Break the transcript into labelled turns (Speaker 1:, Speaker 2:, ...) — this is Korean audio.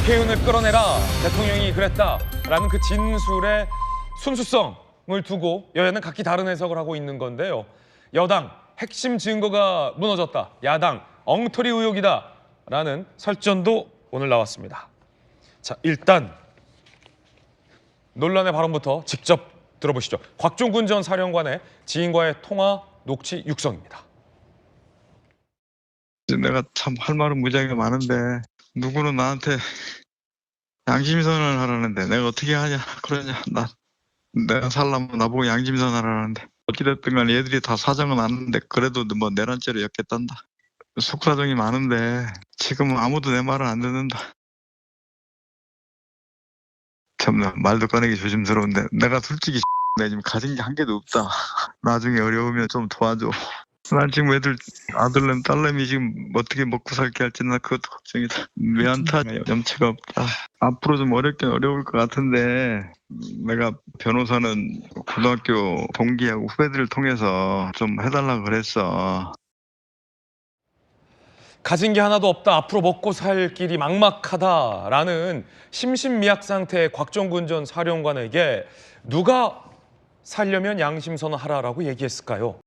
Speaker 1: 국회의원을 끌어내라 대통령이 그랬다라는 그 진술의 순수성을 두고 여야는 각기 다른 해석을 하고 있는 건데요. 여당 핵심 증거가 무너졌다. 야당 엉터리 의혹이다라는 설전도 오늘 나왔습니다. 자 일단 논란의 발언부터 직접 들어보시죠. 곽종군 전 사령관의 지인과의 통화 녹취 육성입니다.
Speaker 2: 내가 참 할 말은 무지하게 많은데 누구는 나한테 양심선언을 하라는데 내가 어떻게 하냐 그러냐. 나 내가 살라면 나보고 양심선언 하라는데. 어찌됐든 간에 얘들이 다 사정은 아는데 그래도 뭐 내란죄로 엮겠단다. 속사정이 많은데 지금은 아무도 내 말을 안 듣는다. 참나 말도 꺼내기 조심스러운데 내가 솔직히 내가 지금 가진 게 한 개도 없다. 나중에 어려우면 좀 도와줘 난 지금 애들 아들내미 딸내미 지금 어떻게 먹고 살게 할지 나 그것도 걱정이다 왜안타? 염치가 없다. 앞으로 좀 어렵긴 어려울 것 같은데 내가 변호사는 고등학교 동기하고 후배들을 통해서 좀 해달라 그랬어.
Speaker 1: 가진 게 하나도 없다. 앞으로 먹고 살 길이 막막하다라는 심신미약 상태의 곽종군 전 사령관에게 누가 살려면 양심 선언하라라고 얘기했을까요?